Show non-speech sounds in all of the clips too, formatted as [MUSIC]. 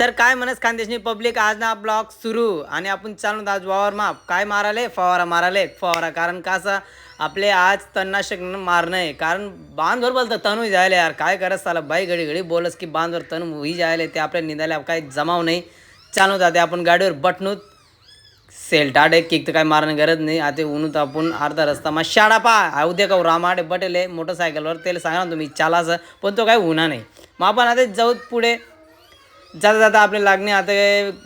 तर काय म्हणस खानदेशनी पब्लिक आज ना ब्लॉग सुरू. आणि आपण चालू आज वावर माप. काय माराले? फवारा माराले. फवारा कारण का असं? आपले आज तणनाशक मारणं आहे. कारण बांधवर बोलतं तणू जायला यार. काय करत चाला बाई घडी घडी बोलस की बांधवर तणू ही जायला. ते आपल्या निंदायला काय जमाव नाही. चालू जाते आपण गाडीवर बटणूत. सेल टाडे किक तर काय मारणं गरज नाही. आता उन्हत आपण अर्धा रस्ता मग शाळा पा. उद्या का रामाडे बटेले. मोटरसायकलवर त्याला सांगा ना तुम्ही चालाचं. पण तो काय होणार नाही. मग आपण आता जाऊ पुढे. जाता जाता आपले लागणे आता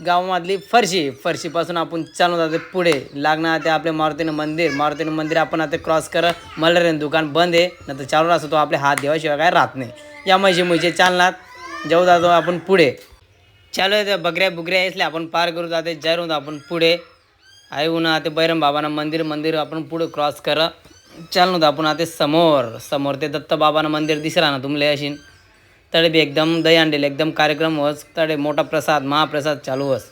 गावामधली फरशी फरशीपासून आपण चालू जाते पुढे. लागणं आता आपले मारुतीनं मंदिर मारुतीनं मंदिर आपण आता क्रॉस कर मलरेन दुकान बंद आहे. नंतर चालू असतो तो आपले हात देवाशिवाय काय राहत नाही. या म्हशी म्हशी चालनात जाऊ जातो आपण पुढे. चालू आहे त्या बकऱ्या बुकऱ्या असल्या आपण पार करू जाते जरून आपण पुढे. आई उन्हा ते बैरम बाबांना मंदिर मंदिर आपण पुढे क्रॉस करा. चालू आपण आता समोर. समोर ते दत्त बाबांना मंदिर दिसला ना तुमले अशी तडे बी एकदम दही आणलेले एकदम कार्यक्रम होस तडे मोठा प्रसाद महाप्रसाद चालू होस।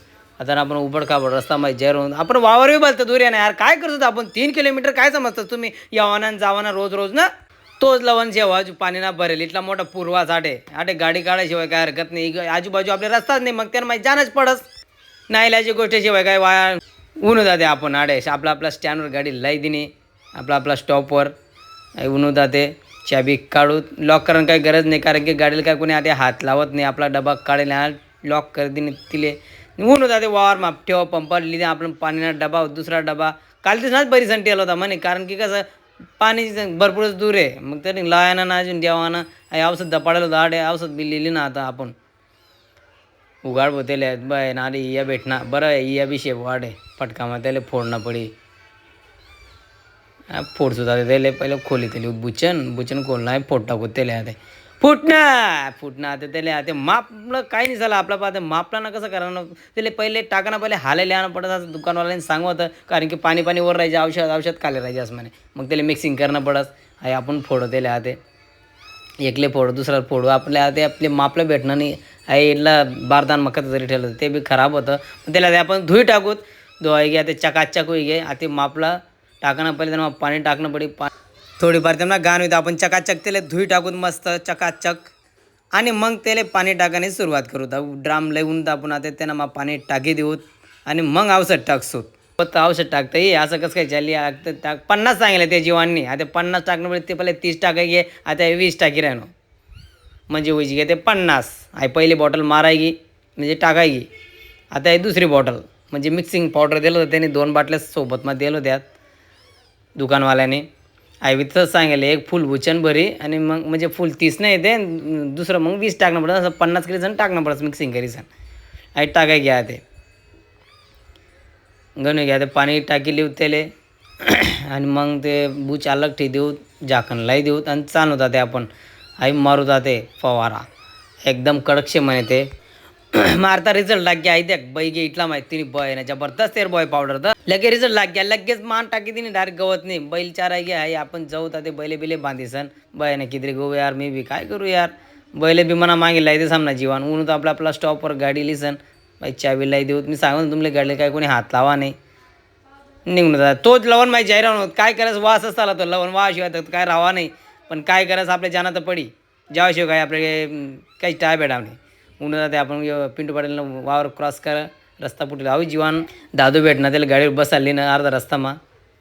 आता आपण उबड खाबड रस्ता माहिती होऊन आपण वावर बी बोलतो दूर आहे यार काय करतो आपण? तीन किलोमीटर काय समजतो तुम्ही? यावाना जावाना रोज रोज ना? तोच लवण जेव्हा पाणी ना भरेल इथला मोठा पूर्वा साठे आठे गाडी काढायशिवाय काय हरकत नाही आजूबाजू आपले रस्ताच नाही मग त्यांना माहिती जाणंच पडस. नाईलाची गोष्टीशिवाय काय वाया ऊन जाते आपण आडे आपला आपला स्टँडवर गाडी लाई दिने आपला आपला स्टॉपवर ऊन जाते. चाबी काढू लॉक करायला काही गरज नाही कारण की गाडीला काय कोणी आता हात लावत नाही आपला डबा काढेल लॉक कर दिने तिले ऊन जाते वावर माप ठेव पंपावर लिहिले आपण पाणीना डबा दुसरा डबा. काल दिवसाच बरी संटी आला होता म्हणे कारण की कसं पाणी भरपूरच दूर आहे. मग तरी लायाना ना अजून देवाना आई औषध दपाडायला होतं आडे औषध बी लिहिली ना आता आपण. उघाड बोतेले बाय ना अरे इया भेटणार बरं आहे इया बी शेप वाढे फटकामा त्याला फोडणं पडी. फोडसो जाते त्याला पहिलं खोली त्याला बुचन बुचन खोलणं आहे फोड टाकू त्याला आता. फुटणं फुटणं आता त्याला आता. मापलं काही नाही झालं आपला पाहते. मापला ना कसं करा त्याला पहिले टाकणं पहिले हालायला आणा पडत असं दुकानवाल्याने सांगवतं कारण की पाणी पाणी वर राहायचे औषध औषध खाले राहायचे असं म्हणे. मग त्याला मिक्सिंग करणं पडत आहे आपण फोडू त्याला आते. एकले फोडू दुसरा फोडू. आपल्या आता आपले मापलं भेटणं नाही. आहे इथला बारदान मकत जरी ठेवलं ते बी खराब होतं. त्याला ते आपण धुई टाकूत. धुवाय घ्या ते चकाचक होई घे. आता मापला टाकणं पहिले त्यांना पाणी टाकणं पडी. पा थोडीफार त्यांना गाण होतं. आपण चकाचक त्याला धुई टाकून मस्त चकाचक. आणि मग त्याला पाणी टाकायला सुरुवात करू. ड्राम लिहून आपण आता त्यांना मग पाणी टाकी देऊत आणि मग औषध टाकसूत फक्त औषध टाकतं ये असं कसं काय झाली? आता टाक पन्नास सांगितलं त्या जीवांनी. आता पन्नास टाकणं पडे ते पहिले तीस टाकाय घे. आता वीस टाकी राहणं म्हणजे होईची घे ते पन्नास. आहे पहिली बॉटल मारायगी म्हणजे टाकायगी. आता हे दुसरी बॉटल म्हणजे मिक्सिंग पावडर दिलं होतं. त्याने दोन बाटल्या सोबत मग दिलं त्यात दुकानवाल्याने. आई विथंच सांगितलं एक फुल भुचन भरी आणि मग म्हणजे फुल तीस नाही येते दुसरं मग वीस टाकणं पडतं असं पन्नास किलो जण टाकणं पडतं मिक्सिंग करीसन आई टाकाय घ्या ते. गणू घ्या ते पाणी टाकी लिहू त्याले. आणि मग ते बूच अलग ठे देऊ झाकण लाई आणि चालू ते आपण. आई मारू ते फवारा. एकदम कडकशे म्हणे ते. [CLEARS THROAT] मारता रिझल्ट लाग गया देख बाई गे इटला माहिती तिने बॉय ना जबरदस्त तेर बॉय पावडर तर. लगे रिझल्ट लाग गया लगेच मान टाकी तिने डायरेक्ट गवत नाही. बैल चार आहे आपण जाऊ ते बैले बिले बांधीसन. बय ना किती गो यार मी बी काय करू यार? बैले बी मना मागे लाई ते सामना जीवन. ऊन तर आपला आपला स्टॉपवर गाडी लिसन. बाई चावी लाई देऊ मी सांगून तुमले गाडीला काय कोणी हात लावा नाही. निघून जातात. तोच लवण माहिती जाहीर होत. काय करायचं? वास असताला तो लवण. वाशिवाय तर काय राहा नाही. पण काय करायचं? आपल्या जाना तर पडी. जावाशिवाय काय आपले काही टाय भेटा नाही. ऊन जाते आपण य- पिंटू वावर क्रॉस करा रस्ता फुटला अहो जीवान दादू भेटणार त्याला गाडीवर बसाली ना अर्धा रस्तामा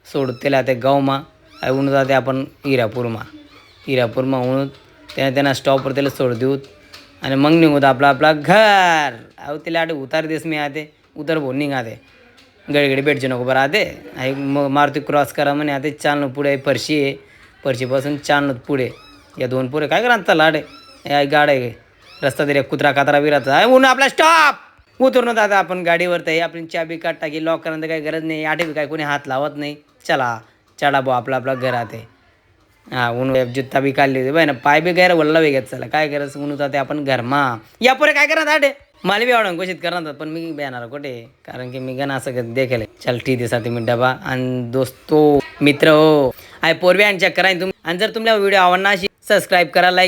सोड त्याला ते गावमा आई ऊन जाते आपण हिरापूरमा हिरापूरमा ऊन त्याने त्यांना स्टॉपवर त्याला सोड देऊत. आणि मग निघूत आपला आपला घर. अहो त्याला आठ उतार देस मी आते. उतर भो निघाते. गडी गडी भेटचे नको बरं आते. आहे मग मारुती क्रॉस करा म्हणे आता चालणं पुढे आहे आहे. पर्शीपासून चालणं पुढे. या दोन पुढे काय करा आता लाडे? गाड आहे रस्ता तरी कुत्रा कात्रा विरात आहे ऊन आपला स्टॉप उतरून दादा आपण गाडीवर तर आपली चाबी काट टाकी लॉक करायला काही गरज नाही. आठवी काय कोणी हात लावत नाही. चला चढा भाऊ आपला आपला घरात आहे हा ऊन जुत्ता बी काढली होती. बाय ना पाय बी गैर वल्ला वेगत चला. काय गरज? ऊन होता ते आपण घरमा या पुढे काय करणार आठे? मला बी आवडून घोषित करणार पण मी येणार कुठे? कारण की मी गण असं देखेल चल ठीक आहे तुम्ही मी डबा आणि दोस्तो मित्र हो. आय पोरवी आणि चक्कर करा तुम्ही. आणि जर तुम्हाला व्हिडिओ आवडणार अशी सबस्क्राईब करा लाईक